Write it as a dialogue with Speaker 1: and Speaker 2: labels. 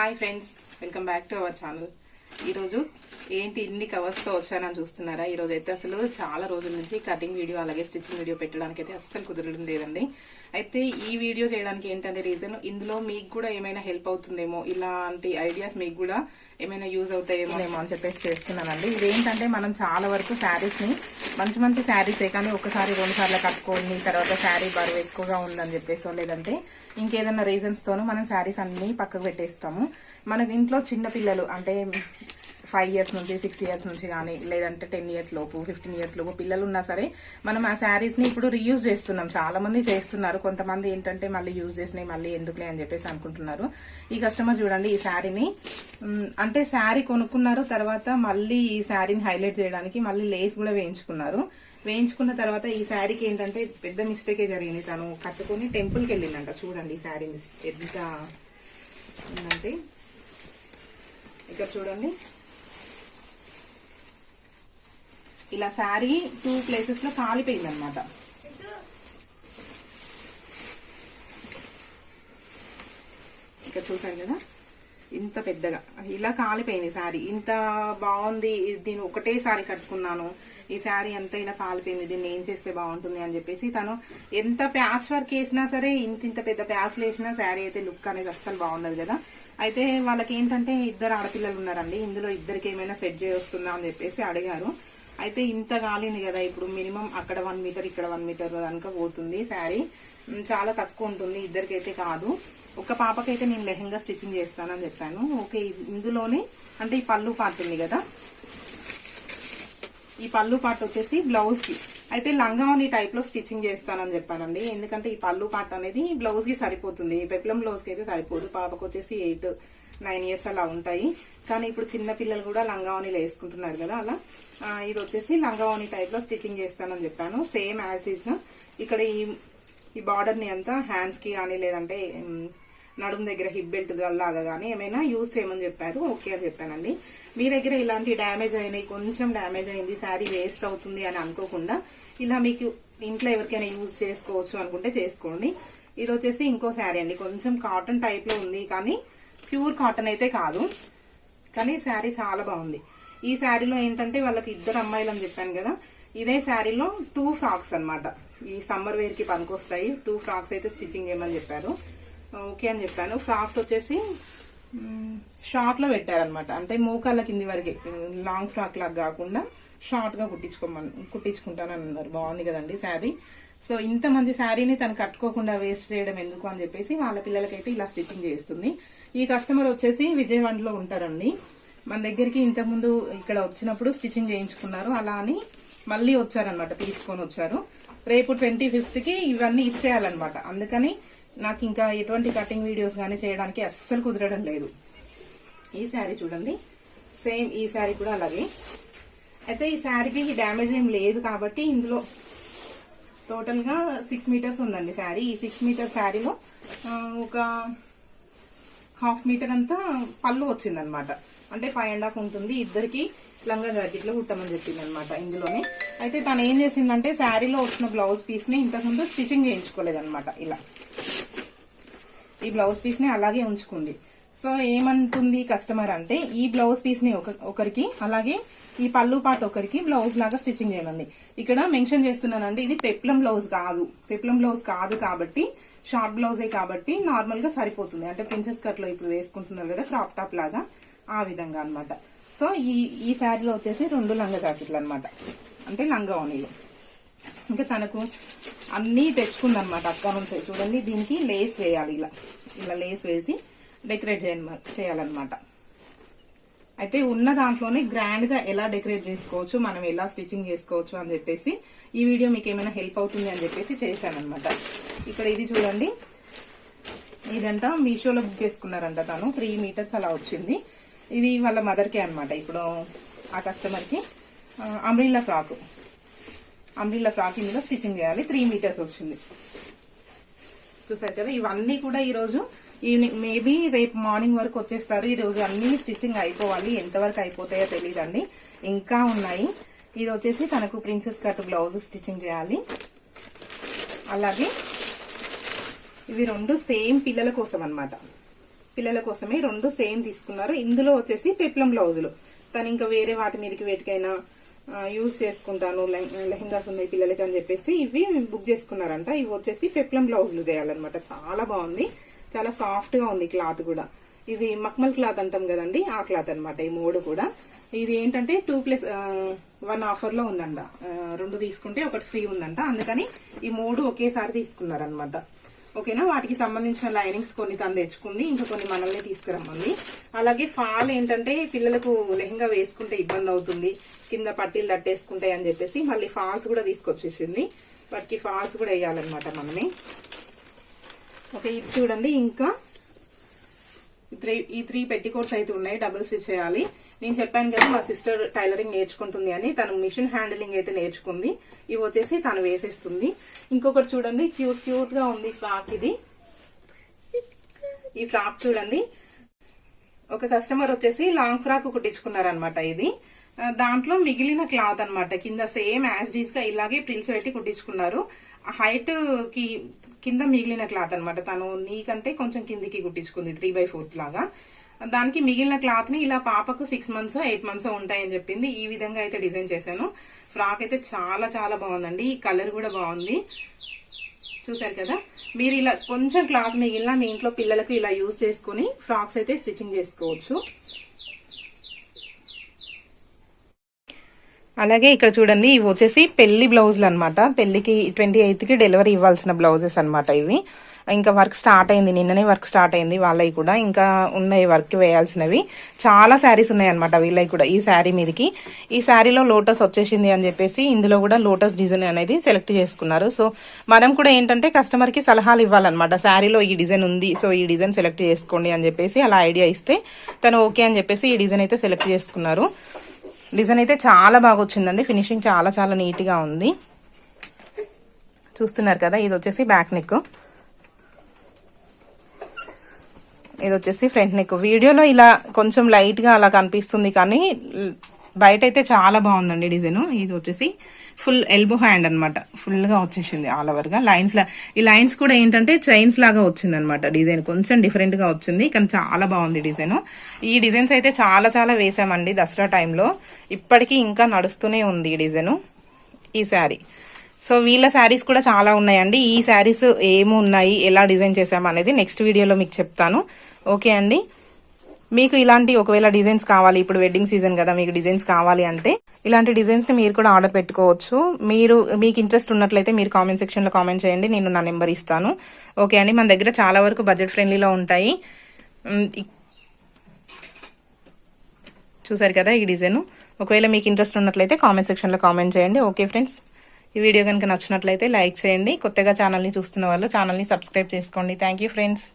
Speaker 1: Hi friends welcome back to our channel. ఈరోజు ఏంటి ఇన్ని కవర్స్తో వచ్చానని చూస్తున్నారా? ఈ రోజు అయితే అసలు చాలా రోజుల నుంచి కటింగ్ వీడియో అలాగే స్టిచ్చింగ్ వీడియో పెట్టడానికి అయితే అస్సలు కుదరడం లేదండి. అయితే ఈ వీడియో చేయడానికి ఏంటంటే రీజన్ ఇందులో మీకు కూడా ఏమైనా హెల్ప్ అవుతుందేమో ఇలాంటి ఐడియాస్ మీకు కూడా ఏమైనా యూజ్ అవుతాయేమో ఏమో అని చెప్పేసి చేస్తున్నానండి. ఇదేంటంటే మనం చాలా వరకు శారీస్ని మంచి మంచి శారీసే కానీ ఒకసారి రెండు సార్లు కట్టుకోండి తర్వాత శారీ బరువు ఎక్కువగా ఉందని చెప్పేసి లేదంటే ఇంకేదైనా రీజన్స్ తోనూ మనం శారీస్ అన్ని పక్కకు పెట్టేస్తాము. మనకి ఇంట్లో చిన్న పిల్లలు అంటే ఫైవ్ ఇయర్స్ నుంచి సిక్స్ ఇయర్స్ నుంచి కానీ లేదంటే టెన్ ఇయర్స్ లోపు ఫిఫ్టీన్ ఇయర్స్ లోపు పిల్లలు ఉన్నా సరే మనం ఆ శారీస్ని ఇప్పుడు రీయూజ్ చేస్తున్నాం. చాలా మంది చేస్తున్నారు. కొంతమంది ఏంటంటే మళ్ళీ యూజ్ చేసినాయి మళ్ళీ ఎందుకులే అని చెప్పేసి అనుకుంటున్నారు. ఈ కస్టమర్ చూడండి ఈ శారీని అంటే శారీ కొనుక్కున్నారు తర్వాత మళ్ళీ ఈ శారీని హైలైట్ చేయడానికి మళ్ళీ లేస్ కూడా వేయించుకున్నారు. వేయించుకున్న తర్వాత ఈ శారీకి ఏంటంటే పెద్ద మిస్టేకే జరిగింది. తను కట్టుకొని టెంపుల్కి వెళ్ళిందంట. చూడండి ఈ శారీ ఎంత ఉందంటే ఇక్కడ చూడండి. ఇలా శారీ టూ ప్లేసెస్లో కాలిపోయింది అనమాట ఇక్కడ చూసారు కదా? ఇంత పెద్దగా. ఇలా కాలిపోయింది శారీ. ఇంత బాగుంది. నేను ఒకటే శారీ కట్టుకున్నాను. ఈ శారీ అంతా ఇలా కాలిపోయింది. దీన్ని ఏం చేస్తే బాగుంటుంది అని చెప్పేసి తను ఎంత ప్యాచ్ వర్క్ వేసినా సరే ఇంత ఇంత పెద్ద ప్యాచ్లు వేసినా శారీ అయితే లుక్ అనేది అస్సలు బాగుండదు కదా. అయితే వాళ్ళకి ఏంటంటే ఇద్దరు ఆడపిల్లలు ఉన్నారండి. ఇందులో ఇద్దరికి ఏమైనా సెట్ చేయొస్తుందా అని చెప్పేసి అడిగారు. అయితే ఇంత కాలింది కదా ఇప్పుడు మినిమం అక్కడ వన్ మీటర్ ఇక్కడ వన్ మీటర్ కనుక పోతుంది శారీ. చాలా తక్కువ ఉంటుంది ఇద్దరికైతే కాదు. ఒక పాపకైతే నేను లెహంగా స్టిచ్చింగ్ చేస్తానని చెప్పాను. ఓకే ఇందులోనే అంటే ఈ పళ్ళు పార్ట్ ఉంది కదా. ఈ పళ్ళు పార్ట్ వచ్చేసి బ్లౌజ్కి అయితే లంగావని టైప్లో స్టిచ్చింగ్ చేస్తానని చెప్పానండి. ఎందుకంటే ఈ పళ్ళు పార్ట్ అనేది బ్లౌజ్కి సరిపోతుంది. ఈ పెప్లం బ్లౌజ్కి అయితే సరిపోదు. పాపకు వచ్చేసి ఎయిట్ నైన్ ఇయర్స్ అలా ఉంటాయి. కానీ ఇప్పుడు చిన్న పిల్లలు కూడా లంగావనిలు వేసుకుంటున్నారు కదా అలా. ఇది వచ్చేసి లంగావని టైప్లో స్టిచ్చింగ్ చేస్తానని చెప్పాను. సేమ్ యాజ్ ఈజ్ ఇక్కడ ఈ ఈ బార్డర్ని అంతా హ్యాండ్స్కి కానీ లేదంటే నడుము దగ్గర హిప్ బెల్ట్ లాగా కానీ ఏమైనా యూజ్ చేయమని చెప్పారు. ఓకే అని చెప్పానండి. మీ దగ్గర ఇలాంటి డ్యామేజ్ అయినాయి కొంచెం డ్యామేజ్ అయింది శారీ వేస్ట్ అవుతుంది అని అనుకోకుండా ఇలా మీకు ఇంట్లో ఎవరికైనా యూజ్ చేసుకోవచ్చు అనుకుంటే చేసుకోండి. ఇది వచ్చేసి ఇంకో శారీ అండి. కొంచెం కాటన్ టైప్లో ఉంది కానీ ప్యూర్ కాటన్ అయితే కాదు. కానీ శారీ చాలా బాగుంది. ఈ శారీలో ఏంటంటే వాళ్ళకి ఇద్దరు అమ్మాయిలు అని చెప్పాను కదా ఇదే శారీలో టూ ఫ్రాక్స్ అన్నమాట. ఈ సమ్మర్ వేర్కి పనికొస్తాయి. టూ ఫ్రాక్స్ అయితే స్టిచ్చింగ్ చేయమని చెప్పారు. ఓకే అని చెప్పాను. ఫ్రాక్స్ వచ్చేసి షార్ట్లో పెట్టారనమాట అంటే మోకాళ్ళ కింది వరకే లాంగ్ ఫ్రాక్ లాగా కాకుండా షార్ట్గా కుట్టించుకోమని కుట్టించుకుంటానని అన్నారు. బాగుంది కదండి శారీ. సో ఇంతమంది శారీని తను కట్టుకోకుండా వేస్ట్ చేయడం ఎందుకు అని చెప్పేసి వాళ్ళ పిల్లలకైతే ఇలా స్టిచ్చింగ్ చేస్తుంది. ఈ కస్టమర్ వచ్చేసి విజయవాడలో ఉంటారండి. మన దగ్గరికి ఇంతకుముందు ఇక్కడ వచ్చినప్పుడు స్టిచ్చింగ్ చేయించుకున్నారు. అలా అని మళ్ళీ వచ్చారనమాట తీసుకొని వచ్చారు. రేపు ట్వంటీ ఫిఫ్త్కి ఇవన్నీ ఇచ్చేయాలన్నమాట. అందుకని నాకు ఇంకా ఎటువంటి కటింగ్ వీడియోస్ కానీ చేయడానికి అస్సలు కుదరడం లేదు. ఈ శారీ చూడండి. సేమ్ ఈ శారీ కూడా అలాగే. అయితే ఈ శారీకి డ్యామేజ్ ఏం లేదు కాబట్టి ఇందులో టోటల్గా సిక్స్ మీటర్స్ ఉందండి శారీ. ఈ సిక్స్ మీటర్ శారీలో ఒక హాఫ్ మీటర్ అంతా పళ్ళు వచ్చిందనమాట. అంటే ఫైవ్ అండ్ హాఫ్ ఉంటుంది. ఇద్దరికి లంగా జాకెట్లో కుట్టమని చెప్పింది అనమాట ఇందులోనే. అయితే తను ఏం చేసిందంటే శారీలో వచ్చిన బ్లౌజ్ పీస్ని ఇంతకుముందు స్టిచ్చింగ్ చేయించుకోలేదనమాట ఇలా. ఈ బ్లౌజ్ పీస్ని అలాగే ఉంచుకుంది. సో ఏమంటుంది కస్టమర్ అంటే ఈ బ్లౌజ్ పీస్ని ఒక- ఒకరికి అలాగే ఈ పళ్ళు పాట ఒకరికి బ్లౌజ్ లాగా స్టిచ్చింగ్ చేయమంది. ఇక్కడ మెన్షన్ చేస్తున్నానండి ఇది పెప్లం బ్లౌజ్ కాదు. పెప్లం బ్లౌజ్ కాదు కాబట్టి షార్ట్ బ్లౌజే కాబట్టి నార్మల్గా సరిపోతుంది. అంటే ప్రిన్సెస్ కట్లో ఇప్పుడు వేసుకుంటున్నారు కదా క్రాప్ టాప్ లాగా ఆ విధంగా అన్నమాట. సో ఈ ఈ శారీలో వచ్చేసి రెండు లంగా జాకెట్లు అనమాట అంటే లంగా ఓనీలు ఇంకా తనకు అన్నీ తెచ్చుకుందనమాట అక్క నుంచి. చూడండి దీనికి లేస్ వేయాలి ఇలా. ఇలా లేస్ వేసి డెకరేట్ చేయమ చేయాలన్నమాట. అయితే ఉన్న దాంట్లోనే గ్రాండ్గా ఎలా డెకరేట్ చేసుకోవచ్చు మనం ఎలా స్టిచ్చింగ్ చేసుకోవచ్చు అని చెప్పేసి ఈ వీడియో మీకు ఏమైనా హెల్ప్ అవుతుంది అని చెప్పేసి చేశానన్నమాట. ఇక్కడ ఇది చూడండి. ఇదంతా మీషోలో బుక్ చేసుకున్నారంట తను. త్రీ మీటర్స్ అలా వచ్చింది. ఇది వాళ్ళ మదర్కే అనమాట ఇప్పుడు ఆ కస్టమర్కి అమ్రిల్లా ఫ్రాక్. అమ్రిల్లా ఫ్రాక్ ఇందులో స్టిచ్చింగ్ చేయాలి. త్రీ మీటర్స్ వచ్చింది. చూసారు కదా ఇవన్నీ కూడా ఈరోజు ఈవినింగ్ మేబీ రేపు మార్నింగ్ వరకు వచ్చేస్తారు. ఈరోజు అన్ని స్టిచ్చింగ్ అయిపోవాలి. ఎంతవరకు అయిపోతాయో తెలియదండి ఇంకా ఉన్నాయి. ఇది వచ్చేసి తనకు ప్రిన్సెస్ కట్ బ్లౌజ్ స్టిచ్చింగ్ చేయాలి. అలాగే ఇవి రెండు సేమ్ పిల్లల కోసం అనమాట పిల్లల కోసమే రెండు సేమ్ తీసుకున్నారు. ఇందులో వచ్చేసి పెప్లం బ్లౌజులు. తను ఇంకా వేరే వాటి మీదకి వేటికైనా యూజ్ చేసుకుంటాను. లెహ- లెహంగాస్ ఉన్నాయి పిల్లలకి అని చెప్పేసి ఇవి బుక్ చేసుకున్నారంట. ఇవి వచ్చేసి పెప్లం బ్లౌజులు చేయాలన్నమాట. చాలా బాగుంది. చాలా సాఫ్ట్గా ఉంది క్లాత్ కూడా. ఇది మక్మల్ క్లాత్ అంటాం కదండి ఆ క్లాత్ అనమాట ఈ మూడు కూడా. ఇది ఏంటంటే టూ ప్లస్ వన్ ఆఫర్లో ఉందంట. రెండు తీసుకుంటే ఒకటి ఫ్రీ ఉందంట. అందుకని ఈ మూడు ఒకేసారి తీసుకున్నారనమాట ఓకేనా? వాటికి సంబంధించిన లైనింగ్స్ కొన్ని తను తెచ్చుకుంది ఇంకా కొన్ని మనల్ని తీసుకురమ్మంది. అలాగే ఫాల్ ఏంటంటే పిల్లలకు లెహంగా వేసుకుంటే ఇబ్బంది అవుతుంది కింద పట్టీలు తట్టేసుకుంటాయి అని చెప్పేసి మళ్ళీ ఫాల్స్ కూడా తీసుకొచ్చేసింది. వాటికి ఫాల్స్ కూడా వేయాలన్నమాట మనమే. ఓకే ఇది చూడండి ఇంకా. త్రీ ఈ త్రీ పెట్టికోట్స్ అయితే ఉన్నాయి డబుల్ స్టిచ్ చేయాలి. నేను చెప్పాను కదా మా సిస్టర్ టైలరింగ్ నేర్చుకుంటుంది అని తను మిషన్ హ్యాండిలింగ్ అయితే నేర్చుకుంది. ఇవి వచ్చేసి తను వేసేస్తుంది. ఇంకొకటి చూడండి క్యూట్ క్యూట్గా ఉంది ఫ్రాక్ ఇది. ఈ ఫ్రాక్ చూడండి. ఒక కస్టమర్ వచ్చేసి లాంగ్ ఫ్రాక్ కుట్టించుకున్నారనమాట ఇది. దాంట్లో మిగిలిన క్లాత్ అన్నమాట. కింద సేమ్ యాజ్ డీస్గా ఇలాగే ప్రిల్స్ పెట్టి కుట్టించుకున్నారు. హైట్కి కింద మిగిలిన క్లాత్ అనమాట తను నీకంటే కొంచెం కిందికి కుట్టించుకుంది త్రీ బై ఫోర్త్ లాగా. దానికి మిగిలిన క్లాత్ని ఇలా పాపకు సిక్స్ మంత్స్ ఎయిట్ మంత్స్ ఉంటాయని చెప్పింది. ఈ విధంగా అయితే డిజైన్ చేశాను. ఫ్రాక్ అయితే చాలా చాలా బాగుందండి. ఈ కలర్ కూడా బాగుంది. చూసారు కదా? మీరు ఇలా కొంచెం క్లాత్ మిగిలిన మీ ఇంట్లో పిల్లలకు ఇలా యూజ్ చేసుకుని ఫ్రాక్స్ అయితే స్టిచ్చింగ్ చేసుకోవచ్చు. అలాగే ఇక్కడ చూడండి ఇవి వచ్చేసి పెళ్ళి బ్లౌజులు అనమాట పెళ్ళికి ట్వంటీ ఎయిత్కి డెలివరీ ఇవ్వాల్సిన బ్లౌజెస్ అనమాట ఇవి. ఇంకా వర్క్ స్టార్ట్ అయింది నిన్ననే వర్క్ స్టార్ట్ అయింది వాళ్ళవి కూడా. ఇంకా ఉన్నాయి వర్క్ వేయాల్సినవి. చాలా శారీస్ ఉన్నాయి అనమాట వీళ్ళవి కూడా ఈ శారీ మీదకి. ఈ శారీలో లోటస్ వచ్చేసింది అని చెప్పేసి ఇందులో కూడా లోటస్ డిజైన్ అనేది సెలెక్ట్ చేసుకున్నారు. సో మనం కూడా ఏంటంటే కస్టమర్కి సలహాలు ఇవ్వాలన్నమాట. శారీలో ఈ డిజైన్ ఉంది సో ఈ డిజైన్ సెలెక్ట్ చేసుకోండి అని చెప్పేసి అలా ఐడియా ఇస్తే తను ఓకే అని చెప్పేసి ఈ డిజైన్ అయితే సెలెక్ట్ చేసుకున్నారు. డిజైన్ అయితే చాలా బాగా వచ్చిందండి ఫినిషింగ్ చాలా చాలా నీట్గా ఉంది. చూస్తున్నారు కదా ఇది వచ్చేసి బ్యాక్ నెక్. ఇది వచ్చేసి ఫ్రంట్ నెక్. వీడియోలో ఇలా కొంచెం లైట్గా అలా కనిపిస్తుంది కానీ బయట అయితే చాలా బాగుందండి డిజైన్. ఇది వచ్చేసి ఫుల్ ఎల్బో హ్యాండ్ అన్నమాట. ఫుల్గా వచ్చేసింది ఆల్ ఓవర్గా. లైన్స్ లా ఈ లైన్స్ కూడా ఏంటంటే చైన్స్ లాగా వచ్చింది అనమాట డిజైన్. కొంచెం డిఫరెంట్గా వచ్చింది కానీ చాలా బాగుంది డిజైన్. ఈ డిజైన్స్ అయితే చాలా చాలా వేసామండి దసరా టైంలో ఇప్పటికీ ఇంకా నడుస్తూనే ఉంది ఈ డిజైన్ ఈ శారీ. సో వీళ్ళ శారీస్ కూడా చాలా ఉన్నాయండి. ఈ శారీస్ ఏమి ఉన్నాయి ఎలా డిజైన్ చేసాము అనేది నెక్స్ట్ వీడియోలో మీకు చెప్తాను. ఓకే అండి? మీకు ఇలాంటి ఒకవేళ డిజైన్స్ కావాలి ఇప్పుడు వెడ్డింగ్ సీజన్ కదా మీకు డిజైన్స్ కావాలి అంటే ఇలాంటి డిజైన్స్ని మీరు కూడా ఆర్డర్ పెట్టుకోవచ్చు. మీరు మీకు ఇంట్రెస్ట్ ఉన్నట్లయితే మీరు కామెంట్ సెక్షన్లో కామెంట్ చేయండి నేను నా నెంబర్ ఇస్తాను. ఓకే అండి మన దగ్గర చాలా వరకు బడ్జెట్ ఫ్రెండ్లీలో ఉంటాయి. చూసారు కదా ఈ డిజైన్ ఒకవేళ మీకు ఇంట్రెస్ట్ ఉన్నట్లయితే కామెంట్ సెక్షన్లో కామెంట్ చేయండి. ఓకే ఫ్రెండ్స్ ఈ వీడియో కనుక నచ్చినట్లయితే లైక్ చేయండి. కొత్తగా ఛానల్ని చూస్తున్న వాళ్ళు ఛానల్ని సబ్స్క్రైబ్ చేసుకోండి. Thank you friends